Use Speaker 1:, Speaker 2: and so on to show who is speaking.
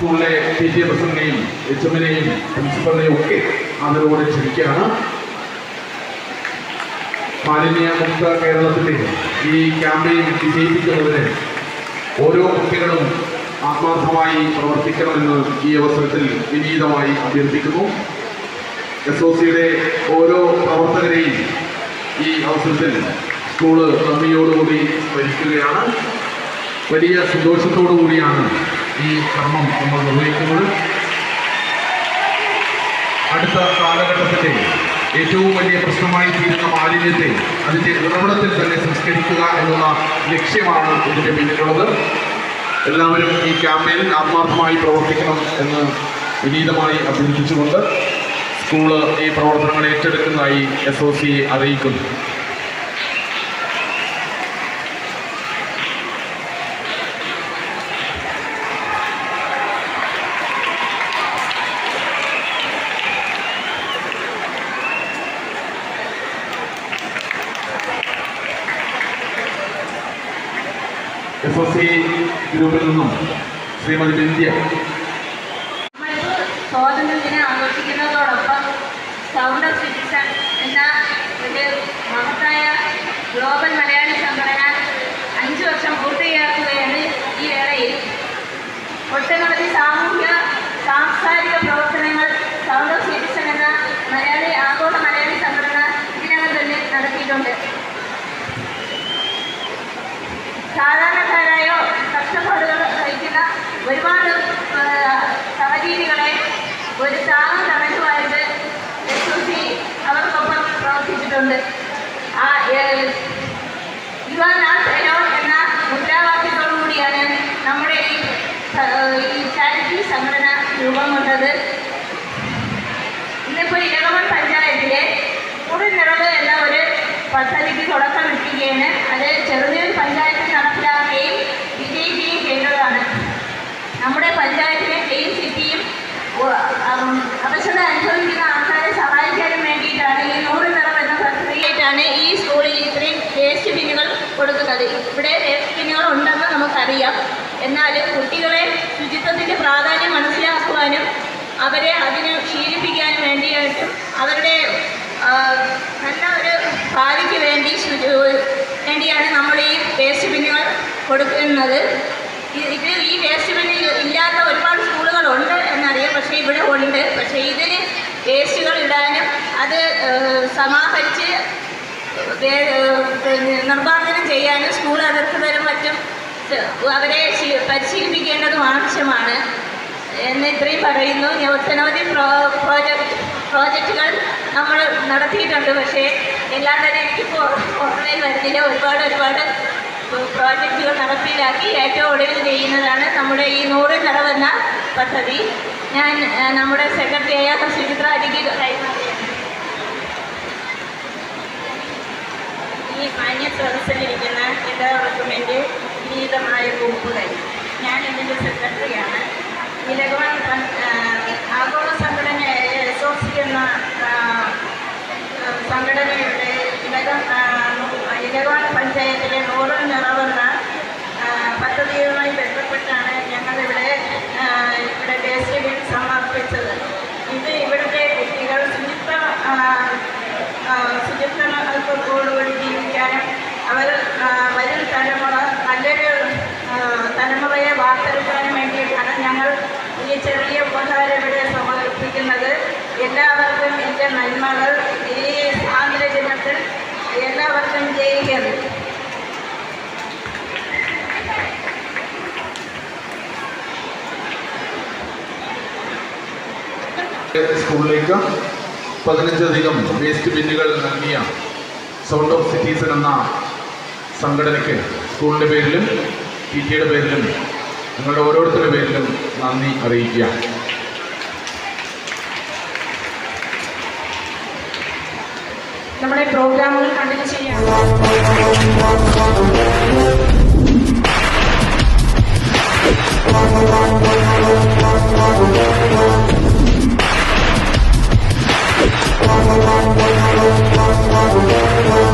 Speaker 1: P T A പ്രസിഡന്റിനെയും H എമ്മിനെയും പ്രിൻസിപ്പലിനെയും ഒക്കെ ആദരവോടെ ക്ഷണിക്കുകയാണ്. മാലിന്യമുക്ത കേരളത്തിന്റെ ഈ ക്യാമ്പയിൻ വിജയിപ്പിക്കുന്നതിന് ഓരോ കുട്ടികളും ആത്മാർത്ഥമായി പ്രവർത്തിക്കണമെന്ന് ഈ അവസരത്തിൽ വിനീതമായി അഭ്യർത്ഥിക്കുന്നു. എസ് ഒ സിയുടെ ഓരോ പ്രവർത്തകരെയും ഈ അവസരത്തിൽ സ്കൂൾ നന്ദിയോടുകൂടി സ്മരിക്കുകയാണ്. വലിയ സന്തോഷത്തോടു കൂടിയാണ് ഈ കർമ്മം നമ്മൾ നിർവഹിക്കുന്നത് അടുത്ത കാലഘട്ടത്തിലെ ഏറ്റവും വലിയ പ്രശ്നമായി തീരുന്ന മാലിന്യത്തെ അതിന്റെ ഉറവിടത്തിൽ തന്നെ സംസ്കരിക്കുക എന്നുള്ള ലക്ഷ്യമാണ് ഇതിന്റെ പിന്നിലുള്ളത്. എല്ലാവരും ഈ ക്യാമ്പയിനിൽ ആത്മാർത്ഥമായി പ്രവർത്തിക്കണം എന്ന് വിനീതമായി അഭ്യർത്ഥിച്ചുകൊണ്ട് സ്കൂൾ ഈ പ്രവർത്തനങ്ങൾ ഏറ്റെടുക്കുന്നതായി എസ് ഒ സി അറിയിക്കുന്നു. എസ് എസ് സി ഗ്രൂപ്പിൽ നിന്നും ശ്രീമതി ബിന്ധ്യ
Speaker 2: നമ്മളിപ്പോൾ സ്വാതന്ത്ര്യദിനം ആഘോഷിക്കുന്നതോടൊപ്പം സൗണ്ട് ഓഫ് സിറ്റിസൺ എന്ന ഒരു മഹത്തായ ഗ്ലോബൽ മലയാളി സംഘടന അഞ്ച് വർഷം പൂർത്തിയാക്കുകയാണ് ഈ വേളയിൽ ഒട്ടനവധി സാമൂഹ്യ സാംസ്കാരിക പ്രവർത്തനങ്ങൾ സൗണ്ട് ഓഫ് സിറ്റിസൺ എന്ന മലയാളി ആഗോള മലയാളി സംഘടന ഇതിനകം തന്നെ നടത്തിയിട്ടുണ്ട് സാധാരണക്കാരായോ കഷ്ടപ്പാടുകൾ സഹിക്കുന്ന ഒരുപാട് സഹജീവികളെ ഒരു താങ്ങ് തണലുമായിട്ട് എസ് ഒ അവർക്കൊപ്പം പ്രവർത്തിച്ചിട്ടുണ്ട്. ആ യു ആർ എന്ന മുദ്രാവാക്യത്തോടു കൂടിയാണ് നമ്മുടെ ഈ ചാരിറ്റി സംഘടന രൂപം കൊണ്ടത്. ഇന്നിപ്പോൾ ഇരകമൺ പഞ്ചായത്തിലെ കുടിനിറവ് നിറവ് എന്ന ഒരു പദ്ധതിക്ക് തുടക്കം ഇട്ടിരിക്കുകയാണ് അത് ചെറുനീർ പഞ്ചായത്തിൽ നടപ്പിലാക്കുകയും വിജയിക്കുകയും ചെയ്തതാണ് നമ്മുടെ പഞ്ചായത്തിലെ ക്ലീൻ സിറ്റിയും ഉ- ഉം, അവശത അനുഭവിക്കുന്ന ആൾക്കാരെ സഹായിക്കാനും വേണ്ടിയിട്ടാണ് ഈ നൂറ് നിറവ് എന്ന പദ്ധതിയായിട്ടാണ് ഈ സ്കൂളിൽ ഇത്രയും വേസ്റ്റ് ബിന്നുകൾ കൊടുക്കുന്നത് ഇവിടെ വേസ്റ്റ് ബിന്നുകൾ ഉണ്ടെന്ന് നമുക്കറിയാം എന്നാലും കുട്ടികളെ ശുചിത്വത്തിന്റെ പ്രാധാന്യം മനസ്സിലാക്കുവാനും അവരെ അതിന് ശീലിപ്പിക്കാനും വേണ്ടിയായിട്ടും അവരുടെ നല്ല ഒരു ഭാവിക്ക് വേണ്ടി വേണ്ടിയാണ് നമ്മൾ ഈ വേസ്റ്റ് ബിന്നുകൾ കൊടുക്കുന്നത്. ഇത് ഈ വേസ്റ്റ് ബിന്നിൽ ഇല്ലാത്ത ഒരുപാട് സ്കൂളുകളുണ്ട് എന്നറിയാം പക്ഷേ ഇവിടെ ഉണ്ട്. പക്ഷേ ഇതിന് വേസ്റ്റുകൾ ഇടാനും അത് സമാഹരിച്ച് നിർമ്മാർജനം ചെയ്യാനും സ്കൂൾ അധികൃതരും മറ്റും അവരെ പരിശീലിപ്പിക്കേണ്ടതും ആവശ്യമാണ്. എന്ന് ഇത്രയും പറയുന്നു. ഞാൻ ഒട്ടനവധി പ്രോ പ്രോജക്റ്റ് പ്രോജക്റ്റുകൾ നമ്മൾ നടത്തിയിട്ടുണ്ട്. പക്ഷേ എല്ലാം തന്നെ എനിക്ക് ഓർമ്മയിൽ വരുന്നില്ല. ഒരുപാട് ഒരുപാട് പ്രോജക്റ്റുകൾ നടപ്പിലാക്കി ഏറ്റവും ഒടുവിൽ ചെയ്യുന്നതാണ് നമ്മുടെ ഈ നൂറ് നിറവെന്ന പദ്ധതി. ഞാൻ നമ്മുടെ സെക്രട്ടറിയായ സുചിത്ര അരിക്ക് കൈമാറിയാണ് ഈ മാന്യ സദസ്സിലിരിക്കുന്ന എല്ലാവർക്കും എന്റെ വിനീതമായ ഗ്രൂപ്പുകൾ ഞാൻ ഇതിന്റെ സെക്രട്ടറിയാണ് ഇലകവൺ പൻ- ആ, ആഗോള സംഘടനയായ എസ് ഒ സി എന്ന ആ, ആ, സംഘടനയുടെ ഇലകം ആ, ഇലകവൺ പഞ്ചായത്തിലെ നൂറ് നിറവെന്ന ആ, പദ്ധതിയുമായി ബന്ധപ്പെട്ടാണ് ഞങ്ങളിവിടെ ആ, ഇവിടെ വേസ്റ്റ് ബിൻ സമർപ്പിച്ചത് ഇത് ഇവിടുത്തെ കുട്ടികൾ ശുചിത്വ ആ, ആ, ശുചിത്വത്തോടുകൂടി ജീവിക്കാനും അവർ ആ, വരും തലമുറ നല്ലൊരു ആ, തലമുറയെ വാർത്തെടുക്കാനും വേണ്ടിയിട്ടാണ് ഞങ്ങൾ ഈ ചെറിയ ഉപഹാരം ഇവിടെ സമർപ്പിക്കുന്നത് എല്ലാവർക്കും എന്റെ നന്മകൾ. ഈ സ്വാതന്ത്ര്യ ദിനത്തിൽ എല്ലാവർക്കും ജയിക്കുന്നു
Speaker 1: സ്കൂളിലേക്ക് പതിനഞ്ചധികം വേസ്റ്റ് ബിന്നുകൾ നൽകിയ സൗണ്ട് ഓഫ് സിറ്റീസൺ എന്ന സംഘടനയ്ക്ക് സ്കൂളിന്റെ പേരിലും പി ടിയുടെ പേരിലും നിങ്ങളുടെ ഓരോരുത്തരുടെ പേരിലും നന്ദി അറിയിക്കുക
Speaker 3: നമ്മുടെ പ്രോഗ്രാമുകൾ കണ്ടിന്യൂ ചെയ്യാം Thank.